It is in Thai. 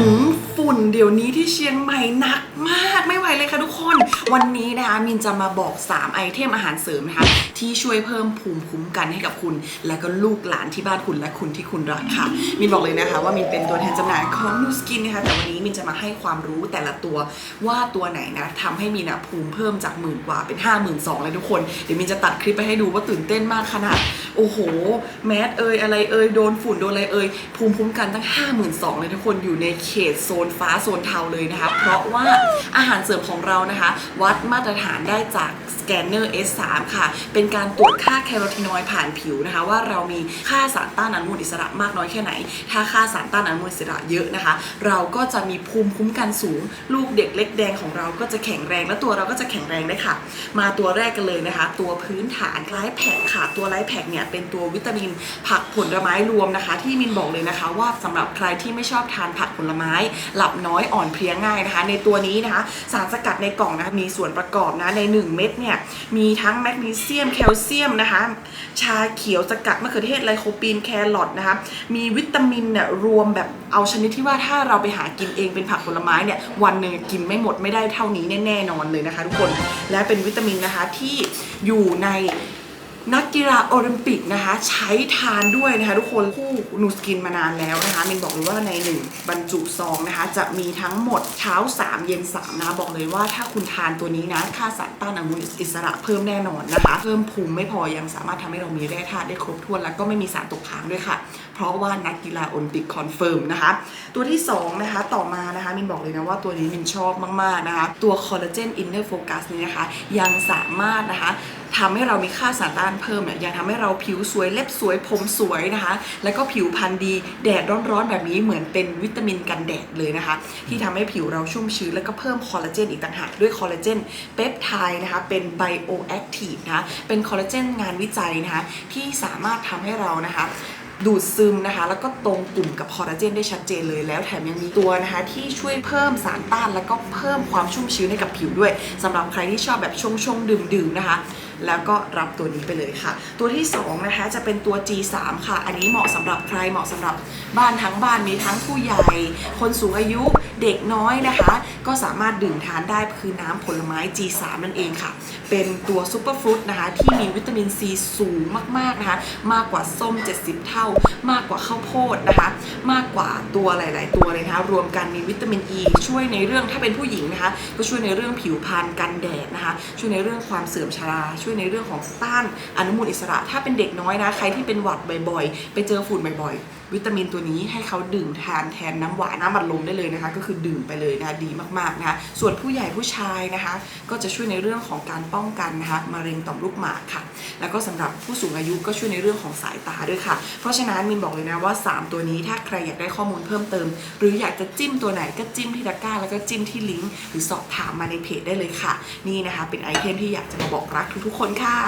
หืมฝุ่นเดี๋ยวนี้ที่เชียงใหม่หนักมากไม่ไหวเลยค่ะทุกคน วันนี้นะคะมินจะมาบอก 3 ไอเทมอาหารเสริมนะคะที่ช่วยเพิ่มภูมิคุ้มกันให้กับคุณ และก็ลูกหลานที่บ้านคุณและคุณที่คุณรักค่ะ มินบอกเลยนะคะ ว่ามินเป็นตัวแทนจำหน่ายของนูสกินนะคะแต่วันนี้มินจะมาให้ความรู้แต่ละตัวว่าตัวไหนนะทำให้มินอะภูมิเพิ่มจากหมื่นกว่าเป็น 5 2 0 0 0เลยทุกคนเดี๋ยวมินจะตัดคลิปไปให้ดูว่าตื่นเต้นมากขนาด โอ้โห แมสเอยอะไรเอยโดนฝุ่นโดนอะไรเอยภูมิคุ้มกันตั้ง 52,000เลยทุกคนอยู่ในเขตโซนฟ้าโซนเทาเลยนะคะ เพราะว่าอาหารเสริมของเรานะคะ วัดมาตรฐานได้จากสแกนเนอร์ S3 ค่ะ เป็นการตรวจค่าแคโรทีนอยด์ผ่านผิวนะคะ ว่าเรามีค่าสารต้านอนุมูลอิสระมากน้อยแค่ไหน ถ้าค่าสารต้านอนุมูลอิสระเยอะนะคะ เราก็จะมีภูมิคุ้มกันสูง ลูกเด็กเล็กแดงของเราก็จะแข็งแรงและตัวเราก็จะแข็งแรงได้ค่ะ มาตัวแรกกันเลยนะคะ ตัวพื้นฐานไลฟ์แพคค่ะ ตัวไลฟ์แพคเนี่ยเป็นตัววิตามินผักผลไม้รวมนะคะ ที่มินบอกเลยนะคะว่าสำหรับใครที่ไม่ชอบทานผักผลไม้ หลับน้อยอ่อนเพลียง่ายนะคะ ในตัวนี้นะคะ สารสกัดในกล่องนะคะมีส่วนประกอบนะใน 1 เม็ดเนี่ยมีทั้งแมกนีเซียมแคลเซียมนะคะชาเขียวสกัดมะเขือเทศไลโคปีนแครอทนะคะมีวิตามินเนี่ยรวมแบบเอาชนิดที่ว่าถ้าเราไปหากินเองเป็นผักผลไม้เนี่ยวันหนึ่งกินไม่หมดไม่ได้เท่านี้แน่ๆนอนเลยนะคะ ทุกคนและเป็นวิตามินนะคะที่อยู่ใน นักกีฬาโอลิมปิกนะคะ ใช้ทานด้วยนะคะทุกคนคู่นูสกินมานานแล้วนะคะมินบอกเลยว่าในหนึ่งบรรจุซองนะคะ จะมีทั้งหมดเช้า 3 เย็น3นะะบอกเลยว่าถ้าคุณทานตัวนี้นะค่าสารต้านอนุมูลอิสระเพิ่มแน่นอนนะคะ เพิ่มภูมิไม่พอยังสามารถทำให้เรามีแร่ธาตุได้ครบถ้วนแล้วก็ไม่มีสารตกค้างด้วยค่ะ เพราะว่านักกีฬาโอลิมปิกคอนเฟิร์มนะคะ ตัวที่2นะคะต่อมานะคะมินบอกเลยนะว่าตัวนี้มินชอบมากๆนะคะตัวคอลลาเจนอินเนอร์โฟกัสนี้นะคะยังสามารถนะคะ ทำให้เรามีค่าสารต้านเพิ่มเนี่ยยังทำให้เราผิวสวยเล็บสวยผมสวยนะคะ แล้วก็ผิวพรรณดีแดดร้อนๆแบบนี้เหมือนเป็นวิตามินกันแดดเลยนะคะ ที่ทำให้ผิวเราชุ่มชื้นแล้วก็เพิ่มคอลลาเจนอีกต่างหากด้วยคอลลาเจนเปปไทด์นะคะเป็นไบโอแอคทีฟนะคะเป็นคอลลาเจนงานวิจัยนะคะที่สามารถทำให้เรานะคะดูดซึมนะคะ แล้วก็ตรงกลุ่มกับคอลลาเจนได้ชัดเจนเลยแล้วแถมยังมีตัวนะคะ ที่ช่วยเพิ่มสารต้าน แล้วก็เพิ่มความชุ่มชื้นให้กับผิวด้วยสำหรับใครที่ชอบแบบชงชงดื่มดื่มๆนะคะ แล้วก็รับตัวนี้ไปเลยค่ะ ตัวที่สองนะคะจะเป็นตัว G3 ค่ะ อันนี้เหมาะสำหรับใครเหมาะสำหรับบ้านทั้งบ้านมีทั้งผู้ใหญ่ คนสูงอายุเด็กน้อยนะคะ ก็สามารถดื่มทานได้คือน้ำผลไม้ G3 นั่นเองค่ะ เป็นตัวซูเปอร์ฟรุตนะคะที่มีวิตามินซีสูงมากๆนะคะ มากกว่าส้ม 70 เท่า มากกว่าข้าวโพดนะคะ มากกว่าตัวหลาย ๆ ตัวเลยนะคะ รวมกันมีวิตามินอ e ีช่วยในเรื่องถ้าเป็นผู้หญิงนะคะ ก็ช่วยในเรื่องผิวพรรณกันแดดนะคะ ช่วยในเรื่องความเสื่อมชราช่วยในเรื่องของต้านอนุมูลอิสระ ถ้าเป็นเด็กน้อยนะ ใครที่เป็นหวัดบ่อยๆ ไปเจอฝุ่นบ่อยๆ วิตามินตัวนี้ให้เขาดื่มทานแทนน้ำหวานน้ำบัดลมได้เลยนะคะ ก็คือดื่มไปเลยนะคะดีมากๆนะคะส่วนผู้ใหญ่ผู้ชายนะคะ ก็จะช่วยในเรื่องของการป้องกันนะคะมะเร็งต่อมลูกหมากค่ะ แล้วก็สำหรับผู้สูงอายุก็ช่วยในเรื่องของสายตาด้วยค่ะ เพราะฉะนั้นมินบอกเลยนะว่า 3 ตัวนี้ถ้าใครอยากได้ข้อมูลเพิ่มเติม หรืออยากจะจิ้มตัวไหนก็จิ้มที่ตะกร้าแล้วก็จิ้มที่ลิงก์หรือสอบถามมาในเพจได้เลยค่ะ นี่นะคะ เป็นไอเทมที่อยากจะมาบอกรักทุกๆคนค่ะ